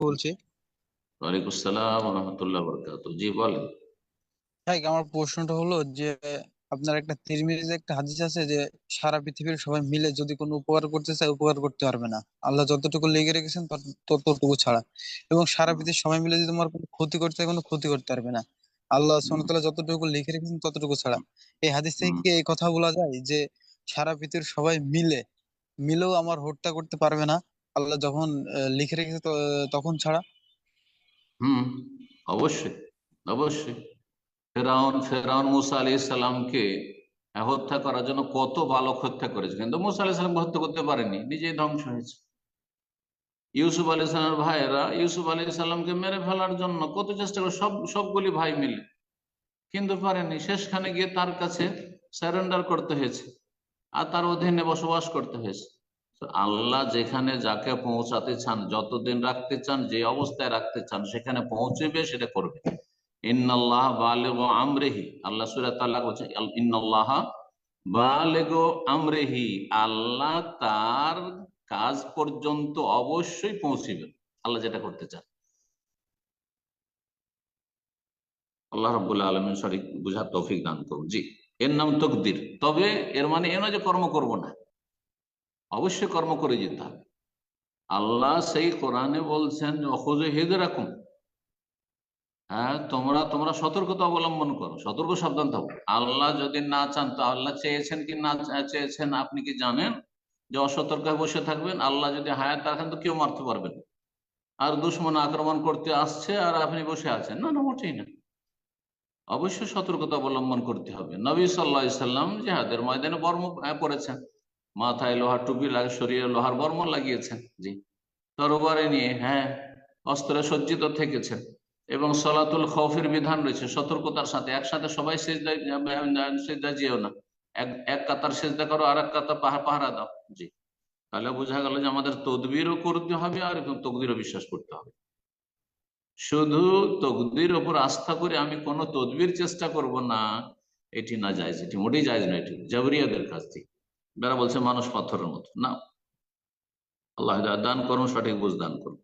বলছি। ওয়ালাইকুম আসসালাম রহমতুল্লাহ বরকাত জি বলেন। ভাই আমার প্রশ্নটা হলো যে আপনার একটা একটা হাদিস আছে যে সারা পৃথিবীর সবাই মিলে যদি কোনো উপকার করতে চায় উপকার করতে পারবে না। আল্লাহ যতটুকু লিখে রেখেছেন ততটুকু ছাড়া। এবং সারা পৃথিবীর সবাই মিলে যদি তোমার কোনো ক্ষতি করতে চায় কোনো ক্ষতি করতে পারবে না। আল্লাহ সুবহানাহু যতটুকু লিখে রেখেছেন ততটুকু ছাড়া। এই হাদিস থেকে কি এই কথা বলা যায় যে সারা পৃথিবীর সবাই মিলে মিলেও আমার হত্যা করতে পারবে না? আল্লাহ যখন লিখে রেখেছে তখন ছাড়া? হুম, অবশ্যই অবশ্যই। ফেরাউন ফেরাউন মুসা আলি ইসলামকে হত্যা করার জন্য কত বালক হত্যা করেছে। কিন্তু মুসা আলি ইসলামকে হত্যা করতে পারেনি, নিজেই ধ্বংস হয়েছে। ইউসুফ আলী ইসলামের ভাইয়েরা ইউসুফ আলী ইসলামকে মেরে ফেলার জন্য কত চেষ্টা করে, সব, সবগুলি ভাই মিলে। কিন্তু পারেনি, শেষখানে গিয়ে তার কাছে স্যারেন্ডার করতে হয়েছে। আর তার অধীনে বসবাস করতে হয়েছে। আল্লাহ যেখানে যাকে পৌঁছাতে চান, যতদিন রাখতে চান, যে অবস্থায় রাখতে চান, সেখানে পৌঁছবে, সেটা করবে। ইন্নাল্লাহ বালেগ আমরেহি, আল্লাহ সুরাত বলছে ইন্নাল্লাহ বালেগ আমরেহি, আল্লাহ তার কাজ পর্যন্ত অবশ্যই পৌঁছিবে, আল্লাহ যেটা করতে চান। আল্লাহ রব্বুল্লাহ আলমিন সঠিক বুঝার তৌফিক দান করুন। জি, এর নাম তকদির। তবে এর মানে এ নয় যে কর্ম করব না। অবশ্যই কর্ম করে যেতে হবে। আল্লাহ সেই কোরআনে বলছেন অখুজে হেদে রাখুন হ্যাঁ তোমরা তোমরা সতর্কতা অবলম্বন করো সতর্ক সাবধান থাকো। আল্লাহ যদি না চান তো আল্লাহ চেয়েছেন কি না চেয়েছেন আপনি কি জানেন যে অসতর্ক বসে থাকবেন? আল্লাহ যদি হায়াত রাখেন তো কেউ মারতে পারবেন আর দুশ্মন আক্রমণ করতে আসছে আর আপনি বসে আছেন। না না মোটেই না। অবশ্যই সতর্কতা অবলম্বন করতে হবে। নবী সাল্লাহ সাল্লাম জেহাদের ময়দানে বর্ম আহ, পরেছেন মাথায় লোহার টুপি লাগে, শরীরে লোহার বর্ম লাগিয়েছেন, জি। তরবারে নিয়ে হ্যাঁ অস্ত্রে সজ্জিত থেকেছেন এবং সলাতুল খৌফের বিধান রয়েছে, সতর্কতার সাথে, একসাথে সবাই সেজদা যেও না। এক কাতার সেজদা করো আর এক কাতার পাহাড় পাহারা দাও, জি। তাহলে বোঝা গেল যে আমাদের তদবিরও করতে হবে আর তকদিরও বিশ্বাস করতে হবে। শুধু তকদির ওপর আস্থা করে আমি কোনো তদবির চেষ্টা করব না, এটি না যায় এটি মোটেই যায় না এটি জাবরিয়াদের কাছ থেকে যারা বলছে মানুষ পাথরের মতো। না আল্লাহ দান করুন সঠিক বুঝ দান করুন।